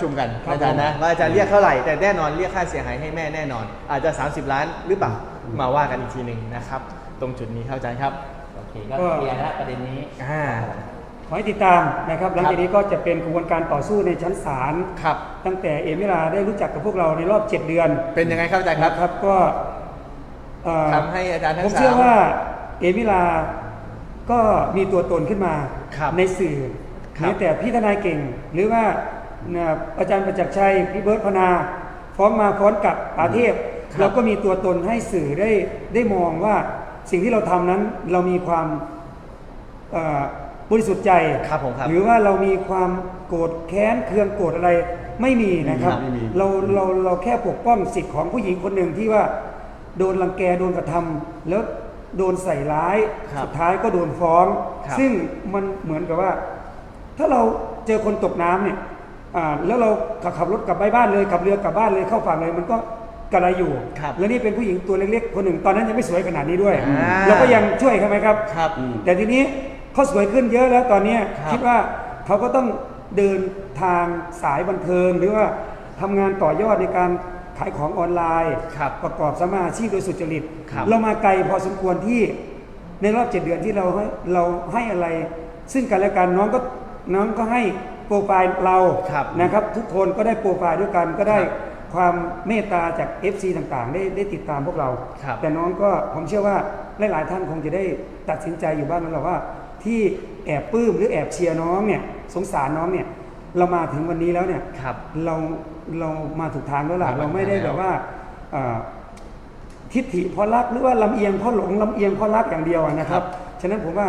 ชุมกันครับอาจารย์นะผมว่าอาจารย์เรียกเท่าไหร่แต่แน่นอนเรียกค่าเสียหายให้แม่แน่นอน อาจจะ 30 ล้านหรือเปล่ามาว่ากันอีกทีหนึ่งนะครับ ตรงจุดนี้เข้าใจครับโอเคก็ เคลียร์แล้วประเด็นนี้ อ่า ขอให้ติดตามนะครับหลังจากนี้ก็จะเป็นกระบวนการต่อสู้ในชั้นศาลครับ ตั้งแต่เอมิลาได้รู้จักกับพวกเราในรอบ 7 เดือนเป็นยังไงครับอาจารย์ครับ นะครับก็เอ่อทำให้อาจารย์ทั้งผมสามเชื่อว่าเอมิลาก็มีตัวตนขึ้นมาครับในสื่อครับ แม้แต่พี่ทนายเก่ง หรือว่า เนี่ยอาจารย์ประจักษ์ชัยพี่เบิร์ตพนาฟ้องมาฟ้องกลับอาเทพครับเราก็มีตัวตนให้สื่อได้ได้มองว่าสิ่งที่เราทำนั้นเรามีความเอ่อบริสุทธิ์ใจครับผมครับหรือว่าเรามีความโกรธแค้นเคืองโกรธอะไรไม่มีนะครับไม่มีเราเราเราแค่ปกป้องสิทธิ์ของผู้หญิงคนหนึ่งที่ว่าโดนรังแกโดนกระทำแล้วโดนใส่ร้ายครับสุดท้ายก็โดนฟ้องครับซึ่งมันเหมือนกับว่า ถ้าเราเจอคนตกน้ำเนี่ยอ่า แล้วเราขับขับรถกลับไปบ้านเลยขับเรือกลับบ้านเลยเข้าฝั่งเลยมันก็กระไรอยู่ ครับแล้วนี่เป็นผู้หญิงตัวเล็กๆ คนหนึ่งตอนนั้นยังไม่สวยขนาดนี้ด้วย อ่า เราก็ยังช่วยเขาไหมครับ ครับ แต่ทีนี้เขาสวยขึ้นเยอะแล้วตอนเนี้ยครับคิดว่าเขาก็ต้องเดินทางสายบันเทิงหรือว่าทำงานต่อยอดในการขายของออนไลน์ครับประกอบสมมาอาชีพโดยสุจริต ครับเรามาไกลพอสมควรที่ในรอบเจ็ดเดือนที่เราให้เราให้อะไร ซึ่งกันและกันน้องก็น้องก็ให้ โปรไฟล์เราครับนะครับ ทุกคนก็ได้โปรไฟล์ด้วยกันก็ได้ครับความเมตตาจาก FC ต่างๆ ได้ได้ติดตามพวกเรา ครับแต่น้องก็ผมเชื่อว่าหลายๆท่านคงจะได้ตัดสินใจอยู่บ้างแล้วแหละว่า ที่แอบปลื้มหรือแอบเชียร์น้องเนี่ยสงสารน้องเนี่ยเรามาถึงวันนี้แล้วเนี่ยครับเราเรามาถูกทางแล้วล่ะมาถูกทางเราไม่ได้แล้ว แบบว่าเอ่อทิฏฐิเพราะรักหรือว่าลำเอียงเพราะหลงลำเอียงเพราะรักอย่างเดียวอะนะครับ ฉะนั้นผมว่า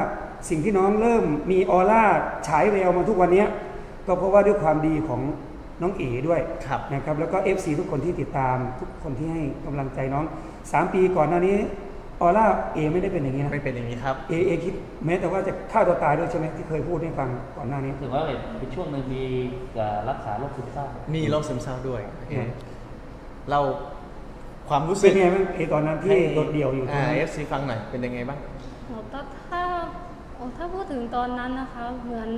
สิ่งที่น้องเริ่มมีออร่าฉายแววมาทุกวันเนี้ย ก็เพราะว่าด้วยความดีของน้องเอ๋ด้วยครับ นะครับ แล้วก็ FC ทุกคนที่ติดตามทุกคนที่ให้กำลังใจน้อง 3 ปีก่อนหน้านี้ออร่าเอไม่ได้เป็นอย่างนี้นะไม่เป็นอย่างนี้ครับ เอเอคิดแม้แต่ว่าจะฆ่าตัวตายด้วยใช่ไหมที่เคยพูดให้ฟังก่อนหน้านี้ถือว่าเป็นช่วงหนึ่งมีจะรักษาโรคซึมเศร้ามีโรคซึมเศร้าด้วยโอเคครับเราความรู้สึเป็กนไงบ้างเอตอนนั้นที่โดดเดี่ยวอยู่ตรงอ่านั้นเอฟซีฟังหน่อยเป็นยังไงบ้างโอ้ถ้าถ้าโอ้ถ้าพูดถึงตอนนั้นนะคะ เหมือน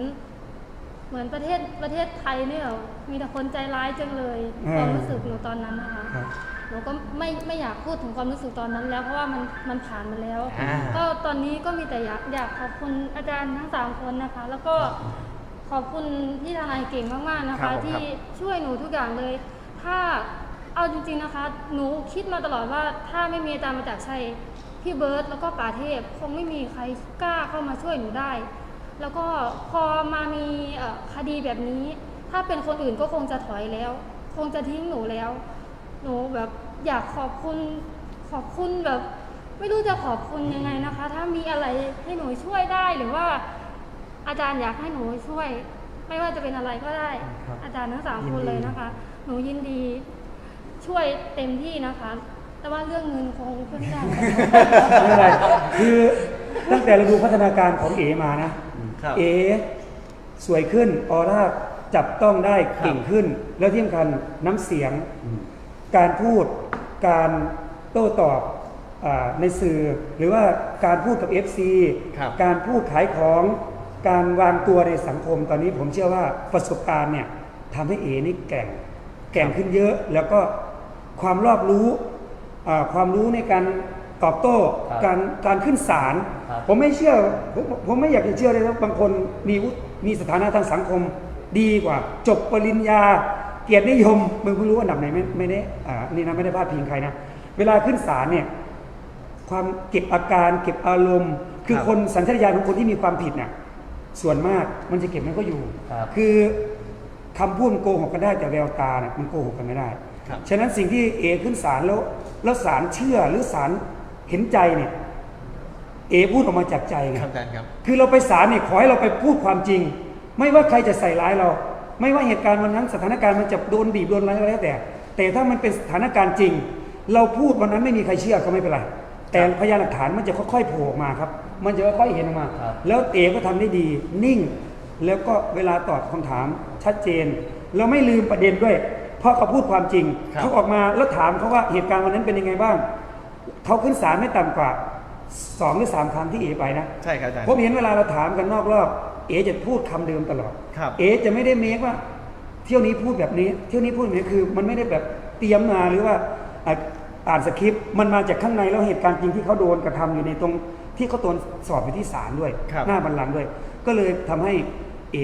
เหมือนประเทศประเทศไทยเนี่ยมีแต่คนใจร้ายจังเลยความรู้สึกหนูตอนนั้นนะคะครับ หนูก็ไม่ไม่อยากพูดถึงความรู้สึกตอนนั้นแล้วเพราะว่ามันมันผ่านมาแล้ว อ่า ก็ตอนนี้ก็มีแต่อยากอยากขอบคุณอาจารย์ทั้งสามคนนะคะ แล้วก็ขอบคุณพี่ทนายเก่งมากๆนะครัคะ บผมที่ช่วยหนูทุกอย่างเลย ถ้าเอาจริงๆนะคะ หนูคิดมาตลอดว่าถ้าไม่มีอาจารย์มาจากชัยพี่เบิร์ตแล้วก็ป่าเทพ คงไม่มีใครกล้าเข้ามาช่วยหนูได้ แล้วก็พอมามีเอ่อคดีแบบนี้ ถ้าเป็นคนอื่นก็คงจะถอยแล้ว คงจะทิ้งหนูแล้ว หนูแบบอยากขอบคุณขอบคุณแบบ ไม่รู้จะขอบคุณยังไงนะคะ ถ้ามีอะไรให้หนูช่วยได้หรือว่า อาจารย์อยากให้หนูช่วย ไม่ว่าจะเป็นอะไรก็ได้ ครับอาจารย์ทั้งสามยินคนดี เลยนะคะ หนูยินดีช่วยเต็มที่นะคะ แต่ว่าเรื่องเงินคงเพื่อนได้ ไม่เป็นไรคือ ตั้งแต่เราดูพัฒนาการของเอมานะ ครับ เอ สวยขึ้นออร่าจับต้องได้เก่งขึ้น แล้วที่สำคัญน้ำเสียง การพูดการโต้ตอบอาในสื่อ หรือว่าการพูดกับ FC ครับ การพูดขายของ การวางตัวในสังคมตอนนี้ผมเชื่อว่าประสบการณ์เนี่ยทำให้เอนี่แกร่งแกร่งขึ้นเยอะ แล้วก็ความรอบรู้อ่าความรู้ในการ ตอบโต้ครับการการขึ้นศาลครับ ผมไม่เชื่อผมผมไม่อยากจะเชื่อเลยนะบางคนมีวุฒิมีสถานะทางสังคมดีกว่า จบปริญญา เกียรตินิยมมึงไม่รู้อันดับไหนไม่ไม่ได้อ่านี่นะไม่ได้พาดพิงใครนะเวลาขึ้นศาลเนี่ย ความเก็บอาการเก็บอารมณ์ คือครับคนสัญชาตญาณของคนที่มีความผิดน่ะส่วนมากมันจะเก็บมันก็อยู่ครับคือคำพูดมันโกหกกันได้แต่แววตาเนี่ยมันโกหกกันไม่ได้ ครับ ฉะนั้นสิ่งที่เอขึ้นศาลแล้วแล้วศาลเชื่อหรือศาล เห็นใจเนี่ย เอพูดออกมาจากใจไงครับอาจารย์ครับ คือเราไปศาลเนี่ยขอให้เราไปพูดความจริง ไม่ว่าใครจะใส่ร้ายเรา ไม่ว่าเหตุการณ์วันนั้นสถานการณ์มันจะโดนบีบโดนอะไรก็แล้วแต่ แต่ถ้ามันเป็นสถานการณ์จริง เราพูดวันนั้นไม่มีใครเชื่อก็ไม่เป็นไรแต่พยานหลักฐานมันจะค่อยๆโผล่ออกมาครับ มันจะค่อยๆเห็นออกมาครับแล้วเอก็ทำได้ดีนิ่ง แล้วก็เวลาตอบคำถามชัดเจน แล้วไม่ลืมประเด็นด้วย เพราะเขาพูดความจริงครับเขาออกมาแล้วถามเขาว่าเหตุการณ์วันนั้นเป็นยังไงบ้าง เขาขึ้นศาลไม่ต่ำกว่าสองหรือสามครั้งที่เอไปนะใช่ครับอาจารย์ ผมเห็นเวลาเราถามกันนอกรอบ เอจะพูดคำเดิมตลอด ครับ เอจะไม่ได้เมคว่า เที่ยวนี้พูดแบบนี้ เที่ยวนี้พูดแบบนี้คือ มันไม่ได้แบบเตรียมมาหรือว่าอะอ่านสคริปต์มันมาจากข้างในแล้วเหตุการณ์จริงที่เขาโดนกระทำอยู่ในตรงที่เขาโดนสอบอยู่ที่ศาลด้วย ครับ หน้าบัลลังก์ด้วย ก็เลยทำให้เอ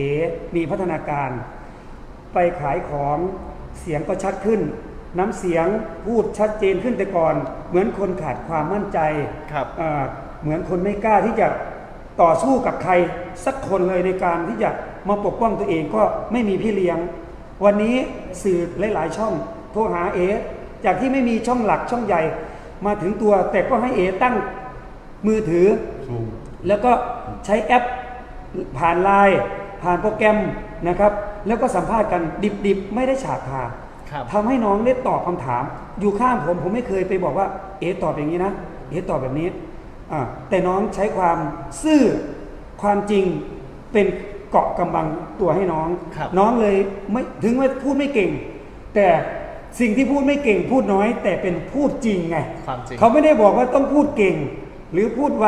มีพัฒนาการ ไปขายของเสียงก็ชัดขึ้น น้ำเสียงพูดชัดเจนขึ้นแต่ก่อน เหมือนคนขาดความมั่นใจครับเอ่อเหมือนคนไม่กล้าที่จะต่อสู้กับใครสักคนเลยในการที่จะมาปกป้องตัวเองก็ไม่มีพี่เลี้ยง วันนี้สื่อหลาย ๆ ช่องโทรหาเอจากที่ไม่มีช่องหลักช่องใหญ่มาถึงตัว แต่ก็ให้เอตั้งมือถือ แล้วก็ใช้แอปผ่านไลน์ผ่านโปรแกรมนะครับ แล้วก็สัมภาษณ์กันดิบ ๆ ไม่ได้ฉาบทา ครับทำให้น้องได้ตอบคำถาม อยู่ข้างผมผมไม่เคยไปบอกว่า เอ๋ตอบอย่างนี้นะเอ๋ตอบแบบนี้อ่าแต่น้องใช้ความซื่อความจริงเป็นเกาะกำบังตัวให้น้อง ครับ น้องเลยไม่ถึงว่าพูดไม่เก่ง แต่สิ่งที่พูดไม่เก่งพูดน้อย แต่เป็นพูดจริงไง ความจริง เขาไม่ได้บอกว่าต้องพูดเก่ง หรือพูดไว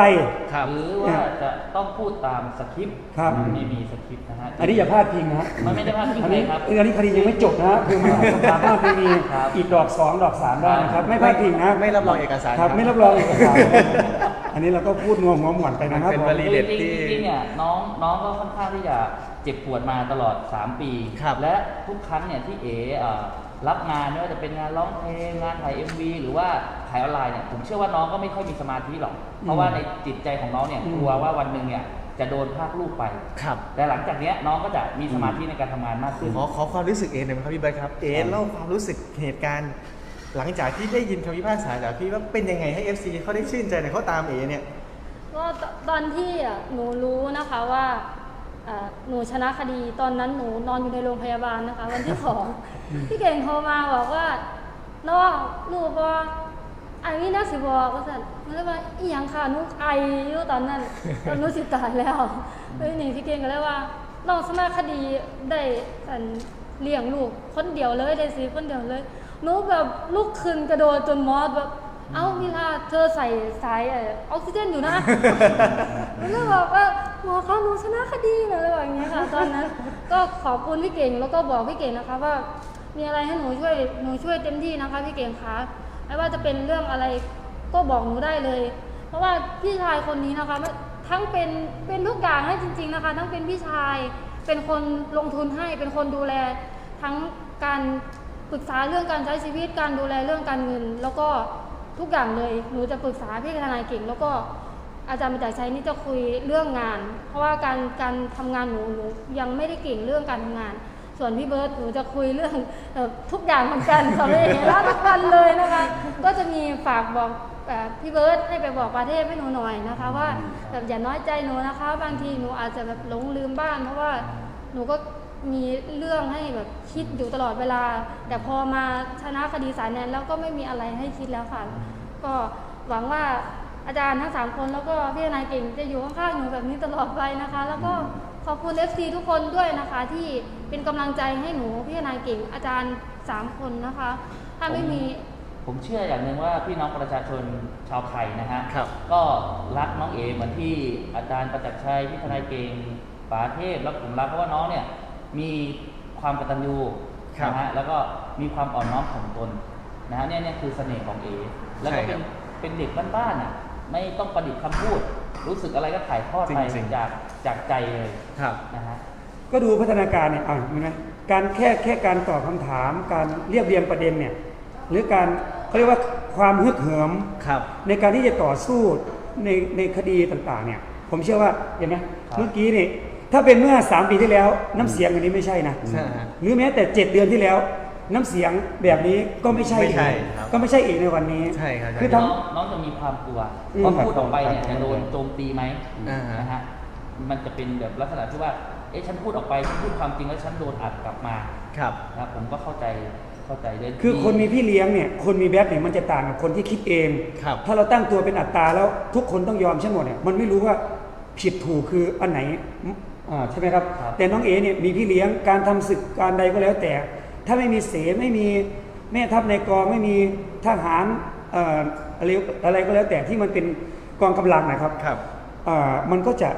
ครับหรือว่าจะต้องพูดตามสคริปต์ครับไม่มีสคริปต์นะฮะอันนี้อย่าพลาดพิงนะฮะมันไม่ได้พลาดพิงอันเลนี้ยครับเอออันนี้คดียังไม่จบนะฮะคือมาสามารถไปมีครับ อีกดอกสองดอกสามได้นะครับไม่พลาดพิงนะไม่รับรองเอกสารครับครับไม่รับรองเอกสารอันนี้เราก็พูดงวงหัวหมวนไปนะครับมันเป็นผมวลีเด็ดจริงที่ๆจริงๆเนี่ยน้องน้องก็ค่อนข้างที่จะเจ็บปวดมาตลอด 3 ปี ครับและทุกครั้งเนี่ยที่เอเอ่อ รับงานไม่ว่าจะเป็นงานร้องเพลงงานถ่าย MV หรือว่าถ่ายออนไลน์เนี่ยผมเชื่อว่าน้องก็ไม่ค่อยมีสมาธิหรอก เพราะว่าในจิตใจของน้องเนี่ยอืมกลัวว่าวันหนึ่งเนี่ยจะโดนภาคลูกไป ครับ แต่หลังจากเนี้ยน้องก็จะมีสมาธิในการทำงานมากขึ้น ขอขอความรู้สึกเอหน่อยไหมครับพี่เบิร์ดครับ เอครับเล่าความรู้สึกเหตุการณ์ หลังจากที่ได้ยินคำพิพากษาจากพี่ว่าเป็นยังไงให้ FC เขาได้ชื่นใจหน่อยเขาตามเอเนี่ย ก็ตตอนที่อะหนูรู้นะคะว่าอ่า หนูชนะคดีตอนนั้นหนูนอนอยู่ในโรงพยาบาลนะคะ วันที่สองพี่เก่งโทรมาบอกว่าน้องลูกว่าไอ้นี่นะสิบอกว่าสันมันเลยว่าอีหยังค่ะหนุไออยู่ตอนนั้นตอนหนุสิตายแล้วเลยนี่พี่เก่งก็เลยว่าน้องชนะคดีได้สันเลี้ยงลูกคนเดียวเลยได้สิคนเดียวเลยหนูแบบลุกขึ้นกระโดดจนหมอแบบเอ้ามิลาเธอใส่สายเอ่อออกซิเจนอยู่นะแล้วก็บอกว่า หมอคะหนูชนะคดีนะอะไรแบบนี้ค่ะ ตอนนั้น ก็ขอบคุณพี่เก่งแล้วก็บอกพี่เก่งนะคะว่ามีอะไรให้หนูช่วยหนูช่วยเต็มที่นะคะพี่เก่งคะไม่ว่าจะเป็นเรื่องอะไรก็บอกหนูได้เลย เพราะว่าพี่ชายคนนี้นะคะทั้งเป็นเป็นทุกอย่างให้จริง ๆนะคะ ทั้งเป็นพี่ชายเป็นคนลงทุนให้เป็นคนดูแล ทั้งการปรึกษาเรื่องการใช้ชีวิตการดูแลเรื่องการเงิน แล้วก็ทุกอย่างเลยหนูจะปรึกษาพี่ทนายเก่ง แล้วก็ อาจารย์มิตรชัยนี่จะคุยเรื่องงาน เพราะว่าการการทำงานหนูหนูยังไม่ได้เก่งเรื่องการทำงาน ส่วนพี่เบิร์ตหนูจะคุยเรื่องเอ่อทุกอย่างเหมือนกันค่ะไม่เห็นแล้วทุกวันเลยนะคะ ก็จะมีฝากบอกเอ่อพี่เบิร์ตให้ไปบอกประเทศให้หนูหน่อยนะคะ ว่าแบบอย่าน้อยใจหนูนะคะ บางทีหนูอาจจะแบบหลงลืมบ้างเพราะว่าหนูก็มีเรื่องให้แบบคิดอยู่ตลอดเวลา แต่พอมาชนะคดีศาลแนนแล้วก็ไม่มีอะไรให้คิดแล้วค่ะ ก็หวังว่า อาจารย์ทั้งสามคนแล้วก็พี่ทนายเก่งจะอยู่ข้างๆหนูแบบนี้ตลอดไปนะคะ แล้วก็ขอบคุณ FC ทุกคนด้วยนะคะ ที่เป็นกำลังใจให้หนูพี่ทนายเก่งอาจารย์สามคนนะคะ ถ้าไม่มี ผมเชื่ออย่างหนึ่งว่าพี่น้องประชาชนชาวไทยนะฮะครับ ก็รักน้องเอเหมือนที่อาจารย์ประจักษ์ชัยพี่ทนายเก่งป๋าเทพแล้วผมรักเพราะว่าน้องเนี่ยมีความกตัญญูครับนะฮะแล้วก็มีความอ่อนน้อมถ่อมตนนะฮะเนี่ยเนี่ยคือเสน่ห์ของเอแล้วก็ใช่ครัเป็นบเป็นเด็กบ้านๆอะ ไม่ต้องประดิษฐ์คำพูด รู้สึกอะไรก็ถ่ายทอดไปจริงๆ จากจากใจเลยครับนะฮะ ก็ดูพัฒนาการเนี่ยอะเหมือนกันการแค่แค่การตอบคำถาม การเรียบเรียงประเด็นเนี่ย หรือการเขาเรียกว่าความฮึกเหิม ครับ ในการที่จะต่อสู้ในในคดีต่างๆเนี่ย ผมเชื่อว่าเห็นไหมครับ เมื่อกี้นี่ถ้าเป็นเมื่อ 3 ปีที่แล้วน้ำเสียงอันนี้ไม่ใช่นะ ใช่ฮะ หรือแม้แต่ 7 เดือนที่แล้ว น้ำเสียงแบบนี้ก็ไม่ใช่ไม่ใช่อีกครับ ก็ไม่ใช่อีกในวันนี้ ใช่ครับ คือน้ทำองน้องจะมีความกลัวอืมพอพูดออกไปเนี่ยจะโดนโจมตีไหมอ่าฮะนะฮะมันจะเป็นแบบลักษณะที่ว่า เอ๊ะฉันพูดออกไปฉันพูดความจริงแล้วฉันโดนอัดกลับมาครับ นะครับผมก็เข้าใจเข้าใจเลยคือคนมีพี่เลี้ยงเนี่ย คนมีแบ็คเนี่ยมันจะต่างกับคนที่คิดเอง ครับ ถ้าเราตั้งตัวเป็นอัตตราแล้วทุกคนต้องยอมใช่หมดเนี่ย มันไม่รู้ว่าผิดถูกคืออันไหนอ่าใช่ไหมครับ ครับ แต่น้องเอเนี่ยมีพี่เลี้ยงการทำศึกการใดก็แล้วแต่ ถ้าไม่มีเสไม่มีแม่ทัพในกองไม่มีทหารเอ่ออะไรอะไรก็แล้วแต่ที่มันเป็นกองกำลังนะครับครับอ่ามันก็จะ